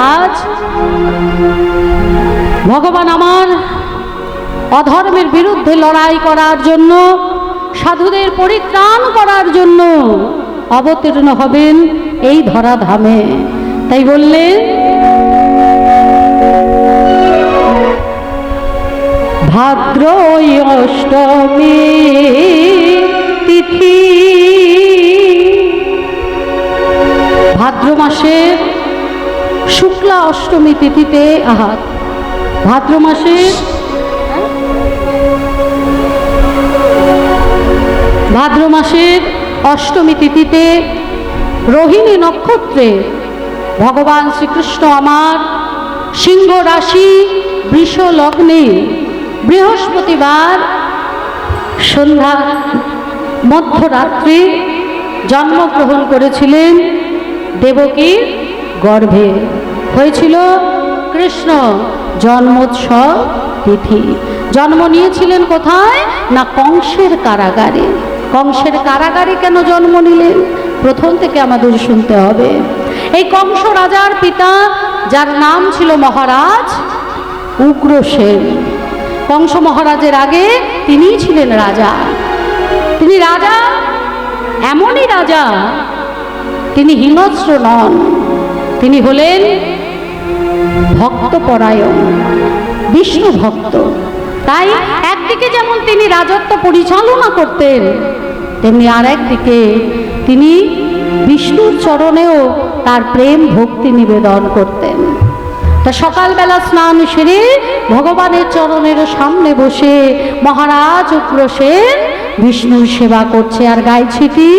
আজ ভগবান আমার অধর্মের বিরুদ্ধে লড়াই করার জন্য, সাধুদের পরিত্রাণ করার জন্য অবতীর্ণ হবেন এই ধরাধামে। তাই বললেন ভাদ্র অষ্টমী তিথি, ভাদ্র মাসের শুক্লা অষ্টমী তিথিতে আহাত ভাদ্র মাসের ভাদ্র মাসের অষ্টমী তিথিতে রোহিণী নক্ষত্রে ভগবান শ্রীকৃষ্ণ আমার সিংহ রাশি বৃষ লগ্নে বৃহস্পতিবার সন্ধ্যা মধ্যরাত্রে জন্মগ্রহণ করেছিলেন দেবকীর গর্ভে। হয়েছিল কৃষ্ণ জন্মোৎসব তিথি। জন্ম নিয়েছিলেন কোথায়? না কংসের কারাগারে। কংসের কারাগারে কেন জন্ম নিলেন? প্রথম থেকে আমাদের শুনতে হবে। এই কংস রাজার পিতা, যার নাম ছিল মহারাজ উগ্রসেন কংস মহারাজের আগে তিনিই ছিলেন রাজা। তিনি রাজা, এমনই রাজা। তিনি হিংস্র নন। তিনি হলেন ভক্তপরায়ণ বিষ্ণু ভক্ত। তাই একদিকে যেমন তিনি রাজত্ব পরিচালনা করতেন, তেমনি আর একদিকে তিনি বিষ্ণুর চরণেও তার প্রেম ভক্তি নিবেদন করতেন। তা সকালবেলা স্নান সেরে ভগবানের চরণের সামনে বসে মহারাজ উগ্রসেন, বিষ্ণুর সেবা করছে আর গাইছে কি?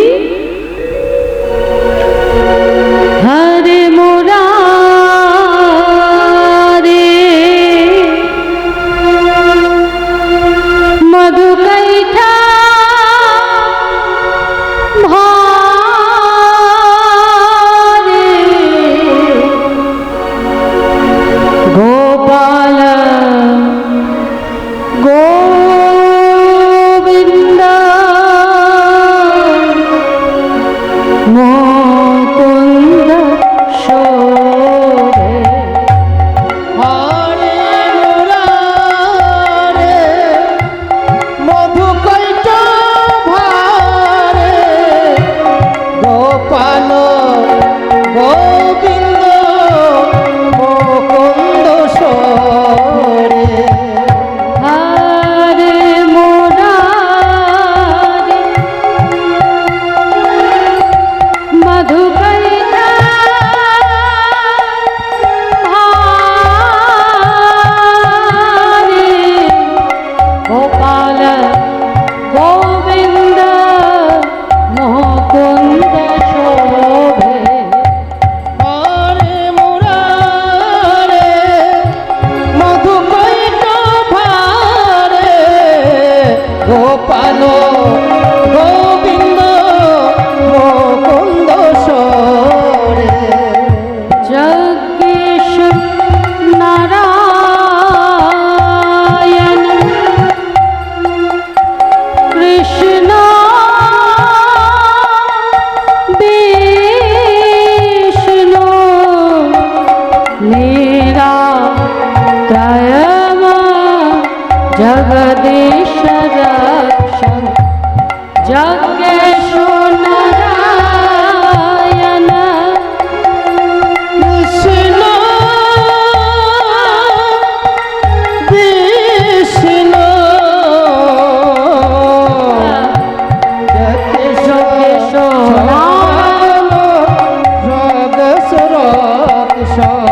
হরে মুরারে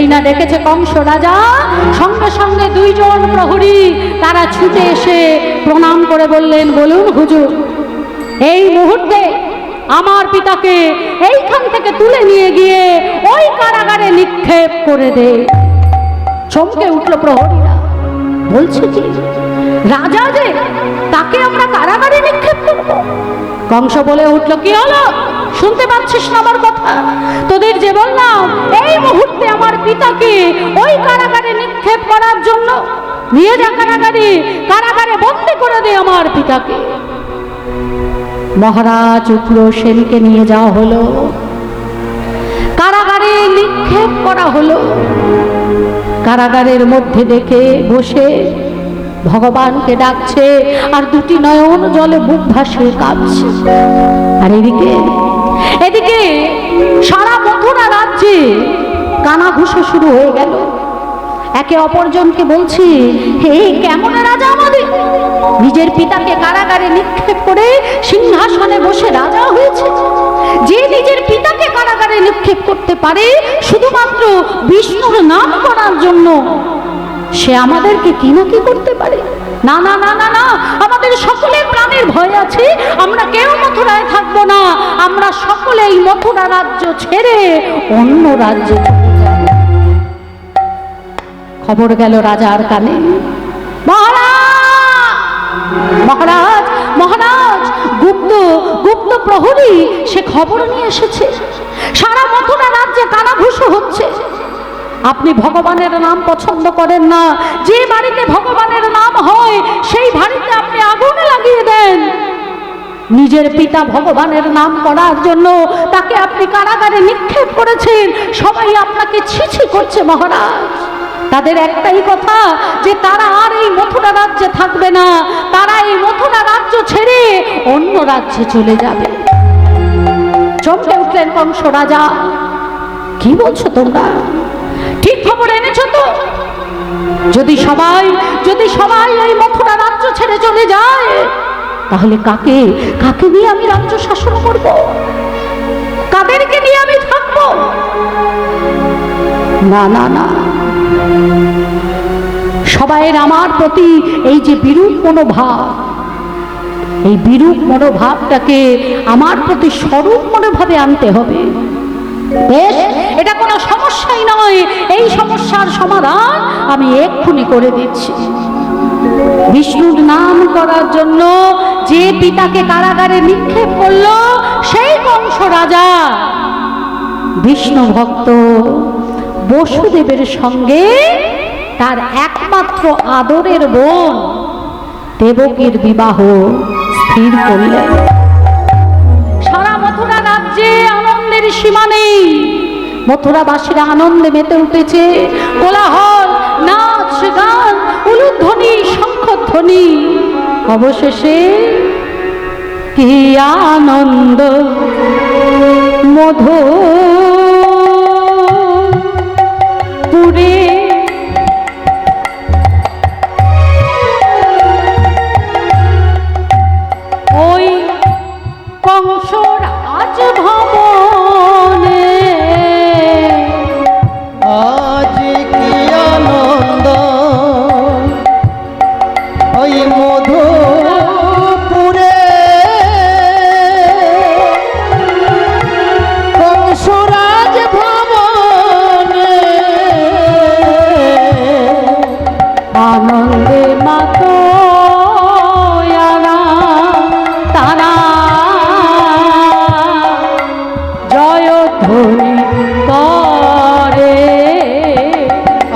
যেই না ডেকেছে কংস রাজা, সঙ্গে সঙ্গে দুইজন প্রহরী তারা ছুটে এসে প্রণাম করে বললেন, বলুন হুজুর, এই মুহূর্তে আমার পিতাকে এইখান থেকে তুলে নিয়ে গিয়ে ওই কারাগারে নিক্ষেপ করে দে। চমকে উঠল প্রহরীরা। বলছে কি, রাজা যে, তাকে আমরা কারাগারে নিক্ষেপ করব? কংস বলে উঠল, কি হলো? শুনতে পাচ্ছিস না আমার কথা? তোদের যে বললাম, এই মুহূর্তে আমার পিতাকে ওই কারাগারে নিক্ষেপ করার জন্য নিয়ে যা কারাগারে কারাগারে বন্দি করে দে আমার পিতাকে। মহারাজ উগ্র সেনকে নিয়ে যাওয়া হলো। কারাগারে নিক্ষেপ করা হলো। কারাগারের মধ্যে দেখে বসে ভগবানকে ডাকছে, আর দুটি নয়ন জলে বুক ভাসিয়ে কাঁপছে। আর এদিকে সারা মথুরা রাজ্যে কানা কানাঘুষো শুরু হয়ে গেল। একে অপরজনকে বলছি, হে, কেমন রাজা আমাদের? নিজের পিতাকে কারাগারে নিক্ষেপ করে সিংহাসনে বসে রাজা হয়েছে। যে নিজের পিতাকে কারাগারে নিক্ষেপ করতে পারে, শুধুমাত্র বিষ্ণুর নাম করার জন্য সে আমাদেরকে কি না কি করতে পারে? না না না না না, আমাদের সকলের প্রাণের ভয় আছে। আমরা কেউ মথুরায় থাকব না। আমরা সকলেই মথুরা রাজ্য ছেড়ে অন্য রাজ্যে খবর গেল রাজার কানে। মহারাজ! মহারাজ! মহারাজ! গুপ্ত গুপ্ত প্রহরী, সে খবর নিয়ে এসেছে। সারা মথুরা রাজ্যে কানাঘুষো হচ্ছে। আপনি ভগবানের নাম পছন্দ করেন না। যে বাড়িতে ভগবানের নাম হয়, সেই বাড়িতে আপনি আগুন লাগিয়ে দেন। নিজের পিতা ভগবানের নাম করার জন্য তাকে আপনি কারাগারে নিক্ষেপ করেছেন। সবাই আপনাকে ছিছি করছে মহারাজ। তাদের একটাই কথা যে তারা আর এই মথুরা রাজ্যে থাকবে না। তারা এই মথুরা রাজ্য ছেড়ে অন্য রাজ্যে চলে যাবে। চমকে উঠলেন কংস রাজা। কি বলছো তোমরা? খবর এনেছো তো? যদি সবাই যদি সবাই এই মথুরা রাজ্য ছেড়ে চলে যায়, তাহলে কাকে কাকে নিয়ে আমি রাজ্য শাসন করব? কাদেরকে নিয়ে আমি থাকব? না না না। সবাইয়ের আমার প্রতি এই যে বিরূপ মনোভাব, এই বিরূপ মনোভাবটাকে আমার প্রতি স্বরূপ মনোভাবে আনতে হবে। বেশ এটা কোনো সমস্যাই নয়। এই সমস্যার সমাধান আমি এক্ষুনি করে দিচ্ছি। বিষ্ণুর নাম করার জন্য যে পিতাকে কারাগারে নিক্ষেপ করল, সেই কংস রাজা বিষ্ণু ভক্ত বসুদেবের সঙ্গে তার একমাত্র আদরের বোন দেবকীর বিবাহ স্থির করলেন। সারা মথুরা রাজ্যে আনন্দের সীমা নেই। মথুরাবাসীরা আনন্দে মেতে উঠেছে। কোলাহল নাচ গান উলুধ্বনি শঙ্খধ্বনি। অবশেষে কি আনন্দ? মধু পুরে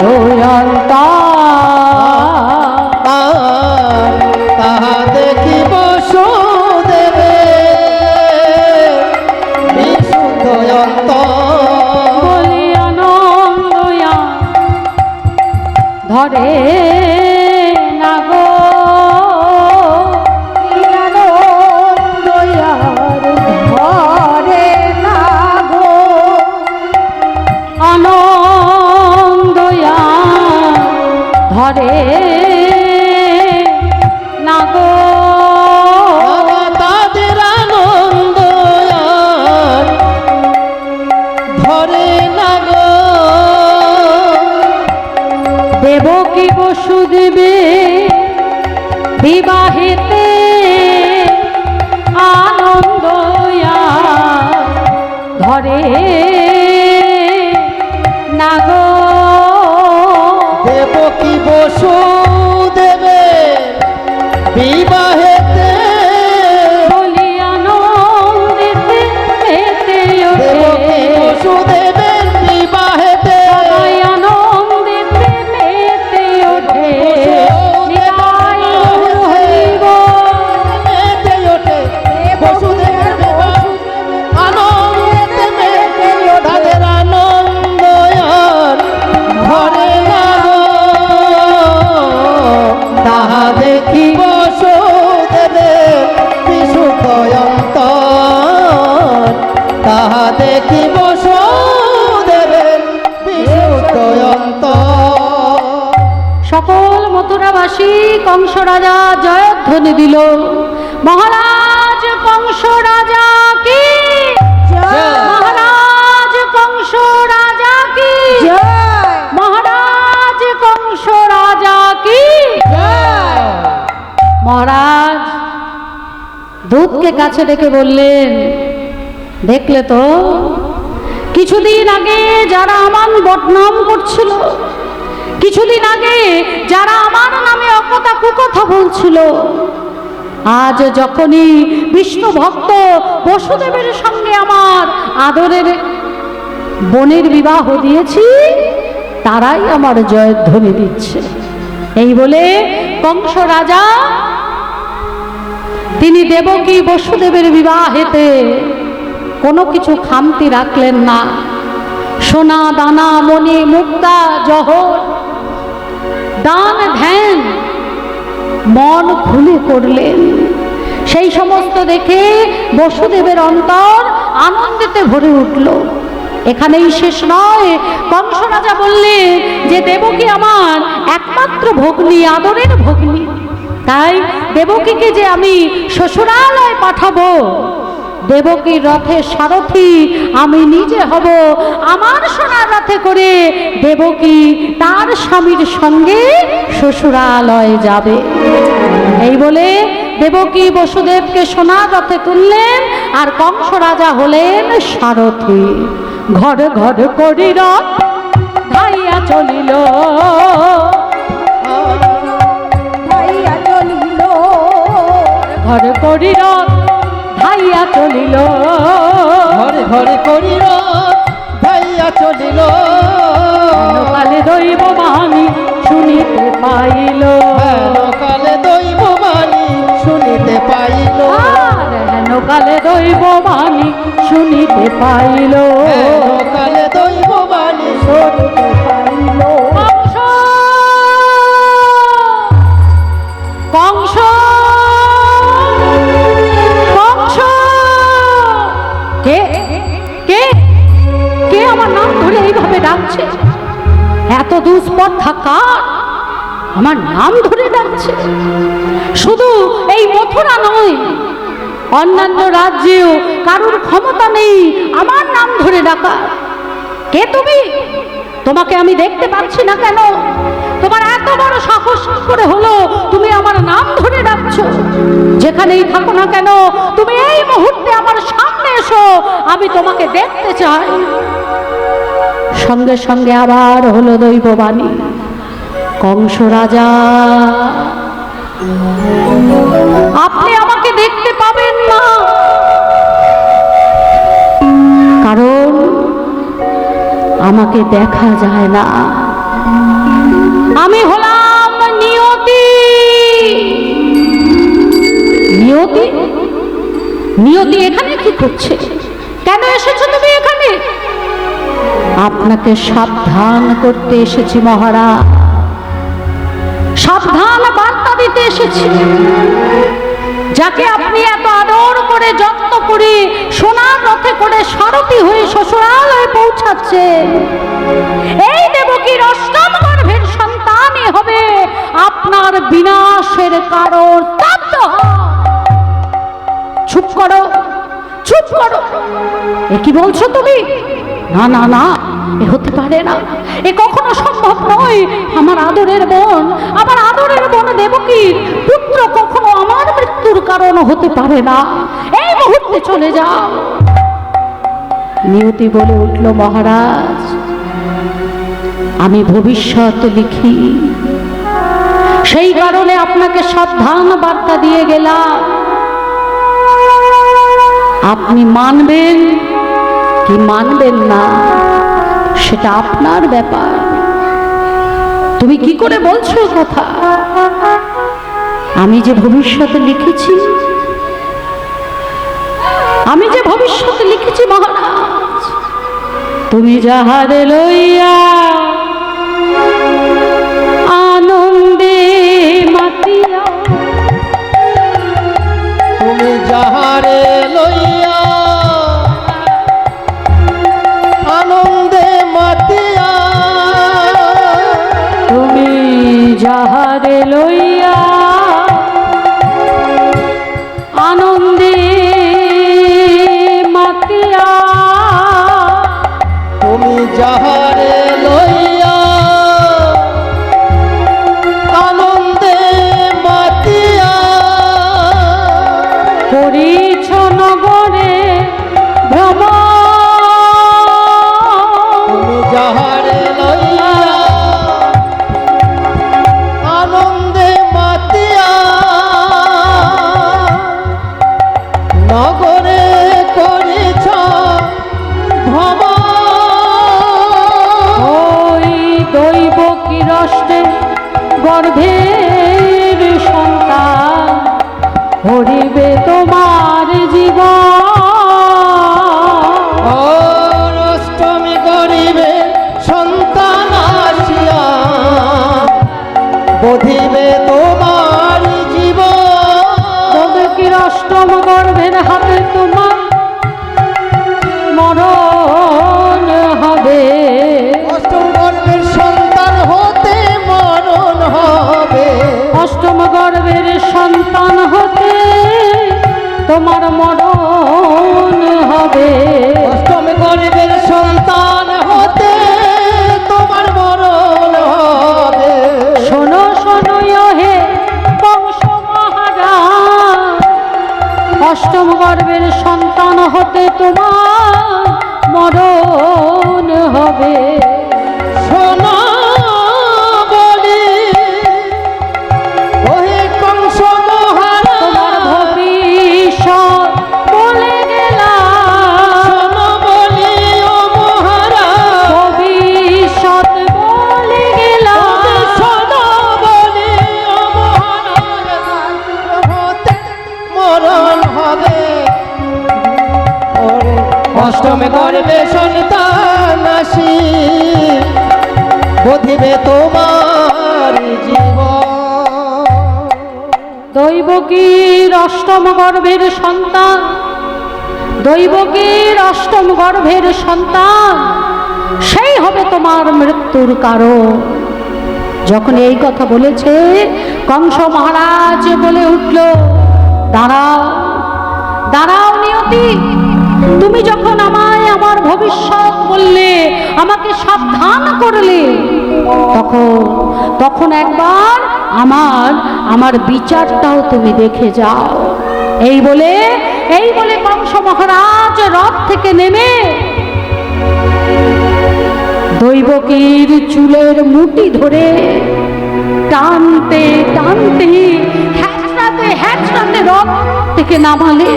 বিশুদ্ধ অন্তর। আর দেবকী বসুদেবে বিবাহেতে আনন্দ ধরে নাগ গো। দেব কি জয়ধ্বনি দিল মহারাজ কংস রাজা কি? মহারাজ কংস রাজা কি? মহারাজ কংস রাজা কি? মহারাজ দুধকে কাছে ডেকে বললেন দেখলে তো কিছুদিন আগে যারা আমার বদনাম করছিল কিছুদিন আগে যারা আমার নামে অকথা কুকথা বলছিল, আজ যখনই বিষ্ণু ভক্ত বসুদেবের সঙ্গে আমার আদরের বোনের বিবাহ দিয়েছি, তারাই আমার জয়ধ্বনি দিচ্ছে। এই বলে কংস রাজা, তিনি দেবকী বসুদেবের বিবাহেতে কোনো কিছু খামতি রাখলেন না। সোনা, দানা, মণি, মুক্তা, জহর দান, ধ্যান, মন খুলে করলেন। সেই সমস্ত দেখে বসুদেবের অন্তর আনন্দেতে ভরে উঠল। এখানেই শেষ নয় কংস রাজা বললেন যে দেবকী আমার একমাত্র ভগ্নী, আদরের ভগ্নী। তাই দেবকীকে যে আমি শ্বশুরালয় পাঠাবো দেবকীর রথের সারথি, আমি নিজে হব আমার সোনার রথে করে দেবকী তার স্বামীর সঙ্গে শ্বশুরালয় যাবে। এই বলে দেবকী বসুদেবকে সোনার রথে তুললেন আর কংস রাজা হলেন সারথি। ঘর ঘর করি রথ ধাইয়া চলিল। ঘর করি রথ চলিল। ঘরে ঘরে করিল ভাইয়া চলিল। কালে দৈব বাণী শুনিতে পাইল। কালে দৈব বাণী শুনিতে পাইল। কালে দৈব বাণী শুনিতে পাইল। কালে দৈব বাণী শুনিতে ডাকছে। এত দুষ্পর্ধা কার? আমার নাম ধরে ডাকছে। শুধু এই মথুরা নয়, অন্যান্য রাজ্যেও কারোর ক্ষমতা নেই আমার নাম ধরে ডাকা। কে তুমি? তোমাকে আমি দেখতে পাচ্ছি না কেন? তোমার এত বড় সাহস করে হলো তুমি আমার নাম ধরে ডাকছো। যেখানেই থাকো না কেন, তুমি এই মুহূর্তে আমার সামনে এসো, আমি তোমাকে দেখতে চাই। সঙ্গে সঙ্গে আবার হলো দৈববাণী। কংস রাজা আপনি আমাকে দেখতে পাবেন না। কারণ আমাকে দেখা যায় না। আমি হলাম নিয়তি। নিয়তি? নিয়তি এখানে কি করছে? কেন এসেছ তুমি এখানে? আপনাকে সাবধান করতে এসেছি মহারাজ। সাবধান বার্তা দিতে এসেছি। যাকে আপনি এত আদর করে যত্ন করে সোনার রথে করে সারথি হয়ে শ্বশুরালয়ে পৌঁছাচ্ছে এই দেবকীর অষ্টম গর্ভের সন্তানই হবে আপনার বিনাশের কারণ। চুপ করো চুপ করো। এ কি বলছো তুমি? না না না। এ হতে পারে না। এ কখনো সম্ভব নয়। আমার আদরের বোন, আমার আদরের বোন দেবকীর পুত্র কখনো আমার মৃত্যুর কারণ হতে পারে না। এই মুহূর্তে চলে যাও। নিয়তি বলে উঠল মহারাজ, আমি ভবিষ্যৎ লিখি। সেই কারণে আপনাকে সাবধান বার্তা দিয়ে গেলাম। আপনি মানবেন কি মানবেন না? সেটা আপনার ব্যাপার। তুমি কি করে বলছো কথা? আমি যে ভবিষ্যতে লিখেছি, আমি যে ভবিষ্যতে লিখেছি মহারাজ, তুমি যাহারে লইয়া আনন্দে মাতিয়া, তুমি যাহারে যাহারে লইয়া আনন্দে মাতিয়া। তুমি যাহারে গর্ভের তোমার মরণ হবে। অষ্টমে গর্বে সন্তান আসি। বধিবে তোমার জীবন। দৈবকীর অষ্টম গর্ভের সন্তান দৈবকীর অষ্টম গর্ভের সন্তান, সেই হবে তোমার মৃত্যুর কারণ। যখন এই কথা বলেছে, কংস মহারাজ বলে উঠল, দাঁড়াও দাঁড়াও নিয়তি তুমি যখন আমায় আমার ভবিষ্যৎ বললে, আমাকে সাবধান করলে, তখন তখন একবার আমার আমার বিচারটাও তুমি দেখে যাও। এই বলে এই বলে কংস মহারাজ রথ থেকে নেমে দৈবকীর চুলের মুটি ধরে টানতে টানতে, হ্যাচড়াতে হ্যাচড়াতে রথ থেকে নামালে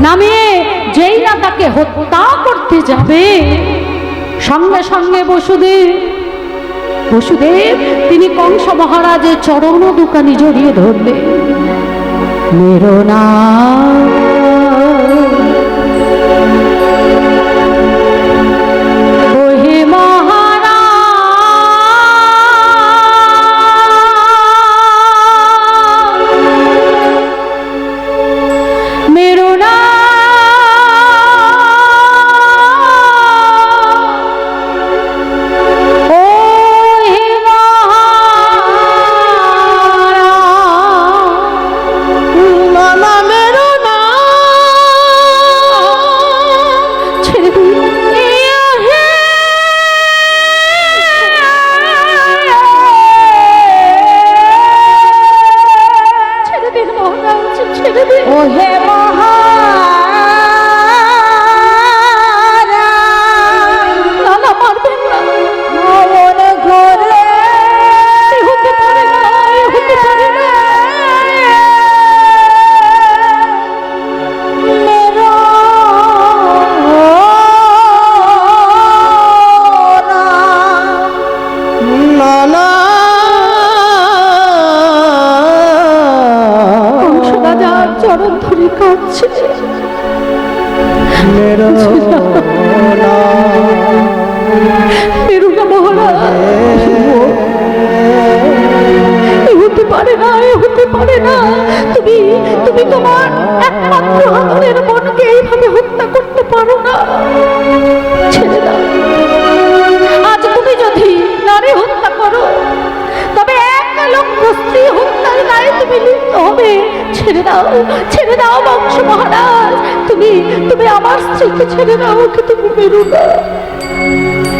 নামিয়ে যেই না তাকে হত্যা করতে যাবে, সঙ্গে সঙ্গে বসুদেব বসুদেব, তিনি কংস মহারাজের চরণ দোকানি জড়িয়ে ধরলেন। মেরো না। কাঁদছে মেরুনা মহারাজ হতে পারে না, এ হতে পারে না। তুমি তুমি তোমার একমাত্র হত্যা করতে পারো না। আজ তুমি যদি নারী হত্যা করো হত্যার গায়ে তুমি হবে। ছেড়ে দাও ছেড়ে দাও বংশ মহারাজ। তুমি তুমি আমার স্ত্রীকে ছেড়ে দাও ওকে তুমি বেরোবে। না